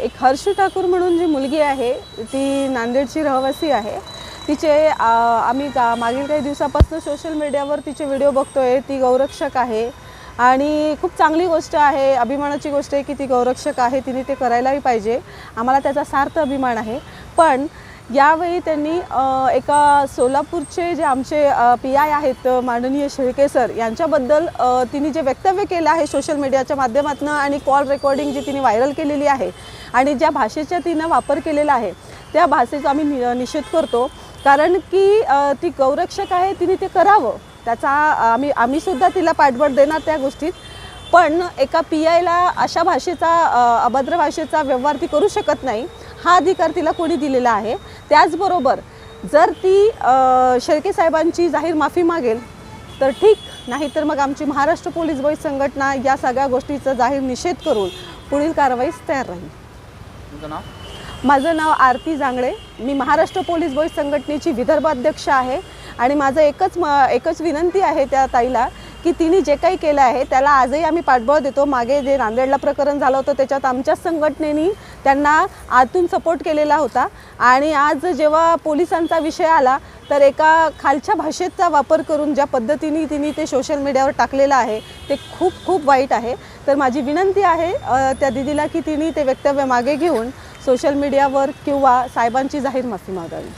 एक हर्ष ठाकूर म्हणून जी मुलगी आहे ती नांदेडची रहिवासी आहे. तिचे आम्ही का मागील काही दिवसापासून सोशल मीडियावर तिचे व्हिडिओ बघतो आहे ती गौरक्षक आहे. आणि खूप चांगली गोष्ट आहे अभिमानाची गोष्ट आहे की ती गौरक्षक आहे. तिने ते करायलाही पाहिजे. आम्हाला त्याचा सार्थ अभिमान आहे. पण यावेळी त्यांनी एका सोलापूरचे जे आमचे पी आय आहेत माननीय शेळके सर यांच्याबद्दल तिने जे वक्तव्य केलं आहे सोशल मीडियाच्या माध्यमातून आणि कॉल रेकॉर्डिंग जी तिने व्हायरल केलेली आहे आणि ज्या भाषेचा तिनं वापर केलेला आहे त्या भाषेचा आम्ही नि निषेध करतो. कारण की ती गौरक्षक आहे तिने ते करावं. त्याचा आम्ही आम्हीसुद्धा तिला पाठबळ देणार त्या गोष्टीत. पण एका पी आयला अशा भाषेचा अभद्र भाषेचा व्यवहार ती करू शकत नाही. हा अधिकार तिला कोणी दिलेला आहे. त्याचबरोबर जर ती शेळके साहेबांची जाहीर माफी मागेल तर ठीक. नाहीतर मग आमची महाराष्ट्र पोलीस बळी संघटना या सगळ्या गोष्टीचा जाहीर निषेध करून पुढील कारवाईस तयार राहील. तुमचं नाव? माझं नाव आरती जांगडे मी महाराष्ट्र पोलीस बॉईज संघटनेची विदर्भ अध्यक्ष आहे आणि माझं एकच म एकच विनंती आहे त्या ताईला की तिने जे काही केलं आहे त्याला आजही आम्ही पाठबळ देतो. मागे जे नांदेडला प्रकरण झालं होतं त्याच्यात आमच्याच संघटनेनी त्यांना आतून सपोर्ट केलेला होता. आणि आज जेव्हा पोलिसांचा विषय आला तर एका खालच्या भाषेचा वापर करून ज्या पद्धतीने तिने ते सोशल मीडियावर टाकलेलं आहे ते खूप खूप वाईट आहे. तर माझी विनंती आहे त्या दिदीला की तिने ते वक्तव्य मागे घेऊन सोशल मीडियावर किंवा साहेबांची जाहीर माफी मागावी.